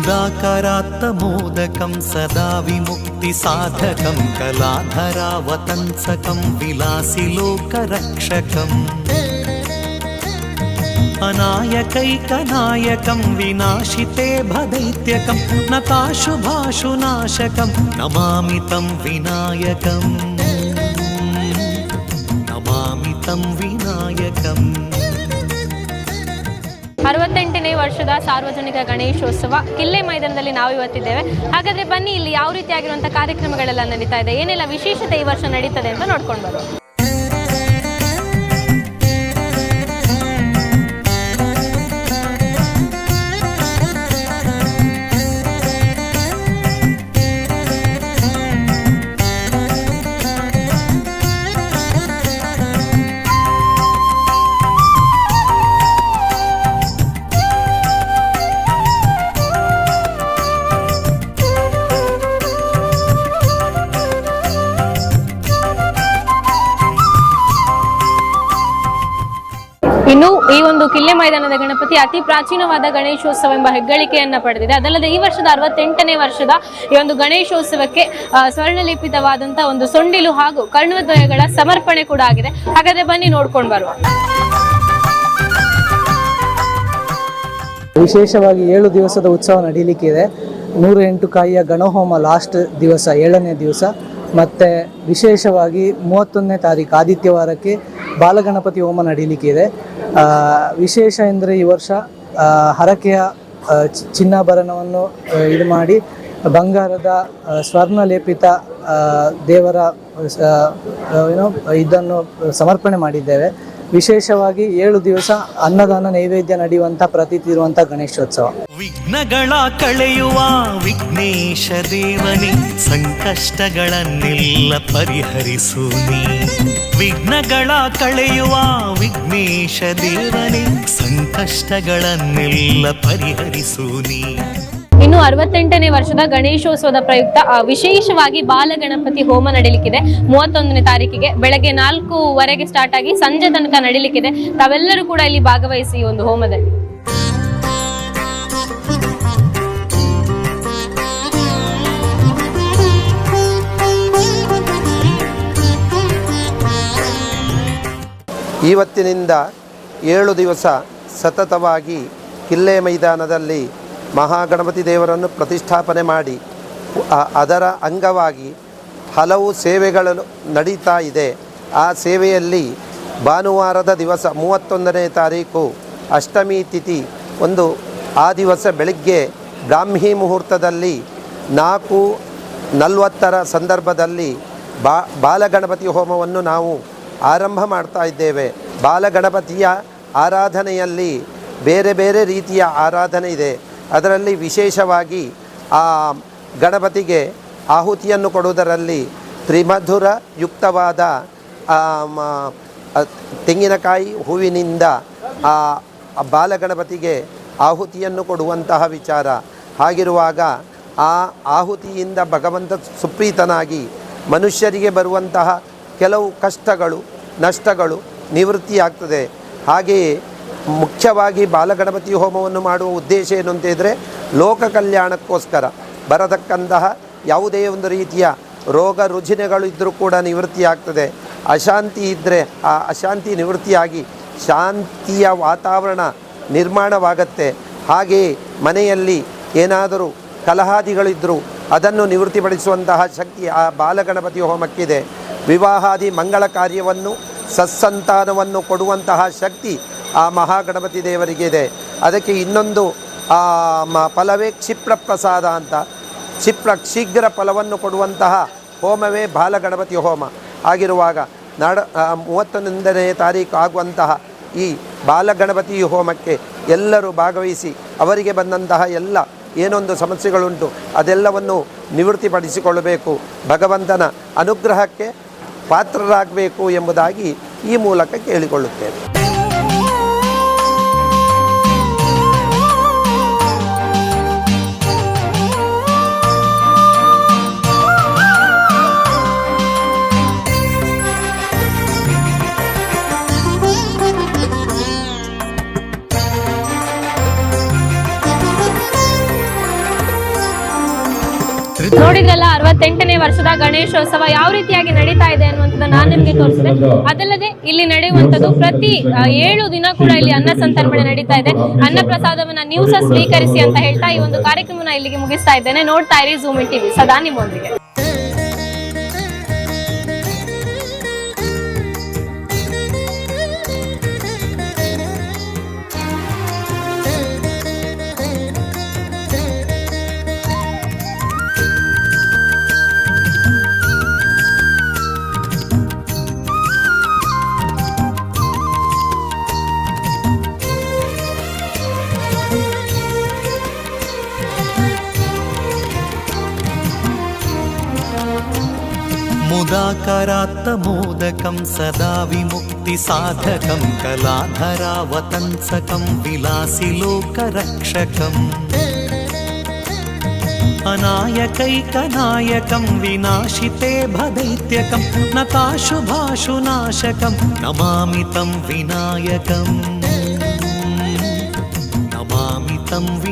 मुदाकरात्तमोदकं सदा विमुक्तिसाधकं कलाधरावतंसकं विलासि लोकरक्षकम् अनायकैकनायकं विनाशिते भदैत्यकं नताशुभाशुनाशकं नमामि तं विनायकम् नमामि तं विनायकम् ಅರವತ್ತೆಂಟನೇ ವರ್ಷದ ಸಾರ್ವಜನಿಕ ಗಣೇಶೋತ್ಸವ ಕಿಲ್ಲೆ ಮೈದಾನದಲ್ಲಿ ನಾವು ಇವತ್ತಿದ್ದೇವೆ. ಹಾಗಾದ್ರೆ ಬನ್ನಿ, ಇಲ್ಲಿ ಯಾವ ರೀತಿಯಾಗಿರುವಂತಹ ಕಾರ್ಯಕ್ರಮಗಳೆಲ್ಲ ನಡೀತಾ ಇದೆ, ಏನೆಲ್ಲ ವಿಶೇಷತೆ ಈ ವರ್ಷ ನಡೀತದೆ ಅಂತ ನೋಡ್ಕೊಂಡು ಬರುವ ಇನ್ನು ಈ ಒಂದು ಕಿಲ್ಲೆ ಮೈದಾನದ ಗಣಪತಿ ಅತಿ ಪ್ರಾಚೀನವಾದ ಗಣೇಶೋತ್ಸವ ಎಂಬ ಹೆಗ್ಗಳಿಕೆಯನ್ನ ಪಡೆದಿದೆ. ಅದಲ್ಲದೆ ಈ ವರ್ಷದ ಅರವತ್ತೆಂಟನೇ ವರ್ಷದ ಈ ಒಂದು ಗಣೇಶೋತ್ಸವಕ್ಕೆ ಸ್ವರ್ಣಲಿಪಿತವಾದಂತಹ ಒಂದು ಸೊಂಡಿಲು ಹಾಗೂ ಕರ್ಣದ್ವಯಗಳ ಸಮರ್ಪಣೆ ಕೂಡ ಆಗಿದೆ. ಹಾಗಾದ್ರೆ ಬನ್ನಿ ನೋಡ್ಕೊಂಡು ಬರುವ. ವಿಶೇಷವಾಗಿ ಏಳು ದಿವಸದ ಉತ್ಸವ ನಡೀಲಿಕ್ಕೆ ಇದೆ. ನೂರ ಎಂಟು ಕಾಯಿಯ ಗಣಹೋಮ ಲಾಸ್ಟ್ ದಿವಸ, ಏಳನೇ ದಿವಸ. ಮತ್ತೆ ವಿಶೇಷವಾಗಿ ಮೂವತ್ತೊಂದನೇ ತಾರೀಕು, ಆದಿತ್ಯವಾರಕ್ಕೆ ಬಾಲಗಣಪತಿ ಹೋಮ ನಡೀಲಿಕ್ಕೆ ಇದೆ. ವಿಶೇಷ ಎಂದರೆ ಈ ವರ್ಷ ಹರಕೆಯ ಚಿನ್ನಾಭರಣವನ್ನು ಇದು ಮಾಡಿ ಬಂಗಾರದ ಸ್ವರ್ಣಲೇಪಿತ ಸ್ವರ್ಣ ಲೇಪಿತ ದೇವರ ಏನು, ಇದನ್ನು ಸಮರ್ಪಣೆ ಮಾಡಿದ್ದೇವೆ. ವಿಶೇಷವಾಗಿ ಏಳು ದಿವಸ ಅನ್ನದಾನ ನೈವೇದ್ಯ ನಡೆಯುವಂತ ಪ್ರತೀತಿ ಇರುವಂಥ ಗಣೇಶೋತ್ಸವ. ವಿಘ್ನಗಳ ಕಳೆಯುವ ವಿಘ್ನೇಶ ದೇವನೇ ಸಂಕಷ್ಟಗಳನ್ನೆಲ್ಲ ಪರಿಹರಿಸು ನೀ. ವಿಘ್ನಗಳ ಕಳೆಯುವ ವಿಘ್ನೇಶ ದೇವನೇ ಸಂಕಷ್ಟಗಳನ್ನೆಲ್ಲ ಪರಿಹರಿಸು ಇನ್ನು ಅರವತ್ತೆಂಟನೇ ವರ್ಷದ ಗಣೇಶೋತ್ಸವದ ಪ್ರಯುಕ್ತ ವಿಶೇಷವಾಗಿ ಬಾಲಗಣಪತಿ ಹೋಮ ನಡೀಲಿಕ್ಕಿದೆ. ಮೂವತ್ತೊಂದನೇ ತಾರೀಕಿಗೆ ಬೆಳಗ್ಗೆ ನಾಲ್ಕೂವರೆಗೆ ಸ್ಟಾರ್ಟ್ ಆಗಿ ಸಂಜೆ ತನಕ ನಡೀಲಿಕ್ಕಿದೆ. ತಾವೆಲ್ಲರೂ ಕೂಡ ಇಲ್ಲಿ ಭಾಗವಹಿಸಿ ಈ ಒಂದು ಹೋಮದಲ್ಲಿ. ಇವತ್ತಿನಿಂದ ಏಳು ದಿವಸ ಸತತವಾಗಿ ಕಿಲ್ಲೆ ಮೈದಾನದಲ್ಲಿ ಮಹಾಗಣಪತಿ ದೇವರನ್ನು ಪ್ರತಿಷ್ಠಾಪನೆ ಮಾಡಿ ಅದರ ಅಂಗವಾಗಿ ಹಲವು ಸೇವೆಗಳು ನಡೀತಾ ಇದೆ. ಆ ಸೇವೆಯಲ್ಲಿ ಭಾನುವಾರದ ದಿವಸ ಮೂವತ್ತೊಂದನೇ ತಾರೀಕು ಅಷ್ಟಮಿ ತಿಥಿ ಒಂದು ಆ ದಿವಸ ಬೆಳಗ್ಗೆ ಬ್ರಾಹ್ಮಿ ಮುಹೂರ್ತದಲ್ಲಿ ನಾಲ್ಕು ನಲವತ್ತರ ಸಂದರ್ಭದಲ್ಲಿ ಬಾ, ಬಾಲಗಣಪತಿ ಹೋಮವನ್ನು ನಾವು ಆರಂಭ ಮಾಡ್ತಾ ಇದ್ದೇವೆ. ಬಾಲಗಣಪತಿಯ ಆರಾಧನೆಯಲ್ಲಿ ಬೇರೆ ಬೇರೆ ರೀತಿಯ ಆರಾಧನೆ ಇದೆ. ಅದರಲ್ಲಿ ವಿಶೇಷವಾಗಿ ಆ ಗಣಪತಿಗೆ ಆಹುತಿಯನ್ನು ಕೊಡುವುದರಲ್ಲಿ ತ್ರಿಮಧುರ ಯುಕ್ತವಾದ ತೆಂಗಿನಕಾಯಿ ಹೂವಿನಿಂದ ಆ ಬಾಲಗಣಪತಿಗೆ ಆಹುತಿಯನ್ನು ಕೊಡುವಂತಹ ವಿಚಾರ. ಹಾಗಿರುವಾಗ ಆ ಆಹುತಿಯಿಂದ ಭಗವಂತ ಸುಪ್ರೀತನಾಗಿ ಮನುಷ್ಯರಿಗೆ ಬರುವಂತಹ ಕೆಲವು ಕಷ್ಟಗಳು, ನಷ್ಟಗಳು ನಿವೃತ್ತಿಯಾಗ್ತದೆ. ಹಾಗೆಯೇ ಮುಖ್ಯವಾಗಿ ಬಾಲಗಣಪತಿ ಹೋಮವನ್ನು ಮಾಡುವ ಉದ್ದೇಶ ಏನು ಅಂತ ಇದ್ದರೆ ಲೋಕ ಕಲ್ಯಾಣಕ್ಕೋಸ್ಕರ ಬರತಕ್ಕಂತಹ ಯಾವುದೇ ಒಂದು ರೀತಿಯ ರೋಗ ರುಜಿನಗಳು ಇದ್ದರೂ ಕೂಡ ನಿವೃತ್ತಿ ಆಗ್ತದೆ. ಅಶಾಂತಿ ಇದ್ದರೆ ಆ ಅಶಾಂತಿ ನಿವೃತ್ತಿಯಾಗಿ ಶಾಂತಿಯ ವಾತಾವರಣ ನಿರ್ಮಾಣವಾಗತ್ತೆ. ಹಾಗೆಯೇ ಮನೆಯಲ್ಲಿ ಏನಾದರೂ ಕಲಹಾದಿಗಳಿದ್ದರೂ ಅದನ್ನು ನಿವೃತ್ತಿಪಡಿಸುವಂತಹ ಶಕ್ತಿ ಆ ಬಾಲಗಣಪತಿ ಹೋಮಕ್ಕಿದೆ. ವಿವಾಹಾದಿ ಮಂಗಳ ಕಾರ್ಯವನ್ನು ಸತ್ಸಂತಾನವನ್ನು ಕೊಡುವಂತಹ ಶಕ್ತಿ ಆ ಮಹಾಗಣಪತಿ ದೇವರಿಗೆ ಇದೆ. ಅದಕ್ಕೆ ಇನ್ನೊಂದು ಫಲವೇ ಕ್ಷಿಪ್ರ ಪ್ರಸಾದ ಅಂತ. ಕ್ಷಿಪ್ರ, ಶೀಘ್ರ ಫಲವನ್ನು ಕೊಡುವಂತಹ ಹೋಮವೇ ಬಾಲಗಣಪತಿ ಹೋಮ. ಆಗಿರುವಾಗ ನಾಡ ಮೂವತ್ತೊಂದನೇ ತಾರೀಕು ಆಗುವಂತಹ ಈ ಬಾಲಗಣಪತಿ ಹೋಮಕ್ಕೆ ಎಲ್ಲರೂ ಭಾಗವಹಿಸಿ, ಅವರಿಗೆ ಬಂದಂತಹ ಎಲ್ಲ ಏನೊಂದು ಸಮಸ್ಯೆಗಳುಂಟು, ಅದೆಲ್ಲವನ್ನು ನಿವೃತ್ತಿಪಡಿಸಿಕೊಳ್ಳಬೇಕು. ಭಗವಂತನ ಅನುಗ್ರಹಕ್ಕೆ ಪಾತ್ರರಾಗಬೇಕು ಎಂಬುದಾಗಿ ಈ ಮೂಲಕ ಕೇಳಿಕೊಳ್ಳುತ್ತೇವೆ. ನೋಡಿದ್ರಲ್ಲ, ಅರವತ್ತೆಂಟನೇ ವರ್ಷದ ಗಣೇಶೋತ್ಸವ ಯಾವ ರೀತಿಯಾಗಿ ನಡೀತಾ ಇದೆ ಅನ್ನುವಂಥದ್ದು ನಾನು ನಿಮ್ಗೆ ತೋರಿಸಿದೆ. ಅದಲ್ಲದೆ ಇಲ್ಲಿ ನಡೆಯುವಂಥದ್ದು ಪ್ರತಿ ಏಳು ದಿನ ಕೂಡ ಇಲ್ಲಿ ಅನ್ನ ಸಂತರ್ಪಣೆ ನಡೀತಾ ಇದೆ. ಅನ್ನ ಪ್ರಸಾದವನ್ನ ನೀವು ಸಹ ಸ್ವೀಕರಿಸಿ ಅಂತ ಹೇಳ್ತಾ ಈ ಒಂದು ಕಾರ್ಯಕ್ರಮನ ಇಲ್ಲಿಗೆ ಮುಗಿಸ್ತಾ ಇದ್ದೇನೆ. ನೋಡ್ತಾ ಇರಿ ಇನ್ ಟಿವಿ ಸದಾ ನಿಮ್ಮೊಂದಿಗೆ. मुदाकरात्तमोदकं सदा विमुक्तिसाधकं कलाधरावतंसकं विलासि लोकरक्षकम् अनायकैकनायकं विनाशिते भदैत्यकं नताशुभाशुनाशकं नमामि तं विनायकम् नमामि तं विनायकम्